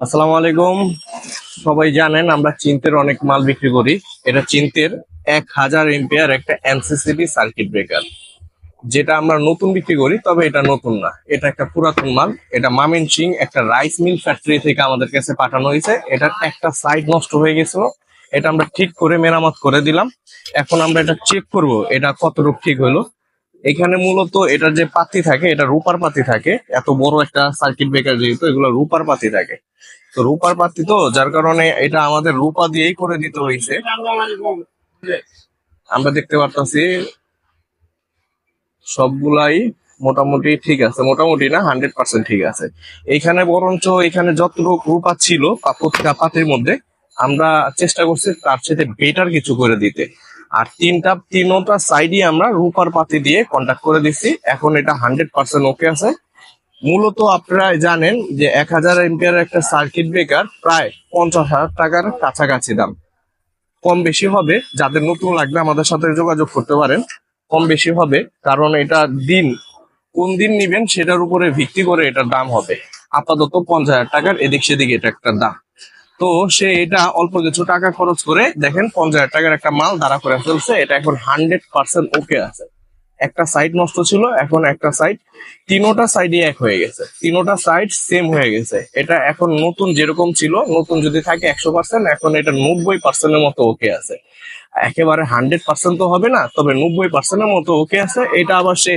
আসসালামু আলাইকুম। সবাই জানেন আমরা চিন্তের অনেক মাল বিক্রি করি। এটা চিন্তের এক হাজার এম্পিয়ার একটা এনসিসিবি সার্কিট ব্রেকার। যেটা আমরা নতুন বিক্রি করি, তবে এটা নতুন না। এটা একটা পুরাতন মাল। এটা মামিন সিং একটা রাইস মিল ফ্যাক্টরি থেকে আমাদের কাছে পাঠানো হয়েছে। এটার একটা সাইড নষ্ট হয়ে গেছিল। এটা আমরা ঠিক করে মেরামত করে দিলাম। এখন আমরা এটা চেক করব। এটা কতটুকু ঠিক হলো। এখানে মূলত এটার যে পাতি থাকে, এটা রূপার পাতি থাকে। এত বড় একটা সার্কিট ব্রেকার যেহেতু, এগুলো রূপার পাতি থাকে। তো রূপার পাতি তো, যার কারণে এটা আমাদের রূপা দিয়েই করে দিতে হয়েছে। আমরা দেখতে পারতাছি, সবগুলাই মোটামুটি ঠিক আছে। মোটামুটি না হান্ড্রেড পার্সেন্ট ঠিক আছে। এইখানে বরঞ্চ এখানে যতটুকু রূপা ছিল পাতির মধ্যে, আমরা চেষ্টা করছি তার সাথে বেটার কিছু করে দিতে। আর তিনটা তিনটা সাইডই আমরা রূপার পাতি দিয়ে কন্ট্যাক্ট করে দিচ্ছি এখন এটা হান্ড্রেড পার্সেন্ট ওকে আছে। মূলত আপনারা জানেন যে এক হাজার একটা সার্কিট ব্রেকার প্রায় পঞ্চাশ হাজার টাকার কাছাকাছি দাম। কম বেশি হবে, যাদের নতুন লাগবে আমাদের সাথে যোগাযোগ করতে পারেন। কম বেশি হবে, কারণ এটা দিন, কোন দিন নিবেন সেটার উপরে ভিত্তি করে এটার দাম হবে। আপাতত পঞ্চাশ হাজার টাকার এদিক সেদিক এটা একটা দাম। তো সে এটা অল্প কিছু টাকা খরচ করে, দেখেন, পঞ্চাশ হাজার টাকার একটা মাল দাঁড়া করে ফেলছে। এটা এখন হান্ড্রেড পার্সেন্ট ওকে আছে। একটা সাইড নষ্ট ছিল, এখন একটা সাইড তিনোটা সাইডে এক হয়ে গেছে। তিনোটা সাইড সেম হয়ে গেছে। এটা এখন নতুন যেরকম ছিল, নতুন যদি থাকে একশো পার্সেন্ট এখন এটা নব্বই পার্সেন্টের মতো ওকে আছে। একেবারে হান্ড্রেড পার্সেন্ট তো হবে না, তবে নব্বই পার্সেন্টের মতো ওকে আছে, এটা আবার সে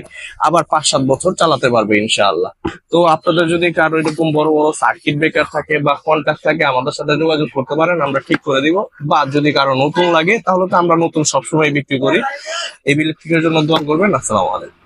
আবার পাঁচ সাত বছর চালাতে পারবে ইনশাআল্লাহ। তো আপনাদের যদি কারও এরকম বড় বড় সার্কিট ব্রেকার থাকে বা কন্ট্যাক্ট থাকে, আমাদের সাথে যোগাযোগ করতে পারেন, আমরা ঠিক করে দিব। বা যদি কারও নতুন লাগে, তাহলে তো আমরা নতুন সবসময় বিক্রি করি। এই ইলেকট্রিকের জন্য দোয়া করবেন, আসসালামু আলাইকুম।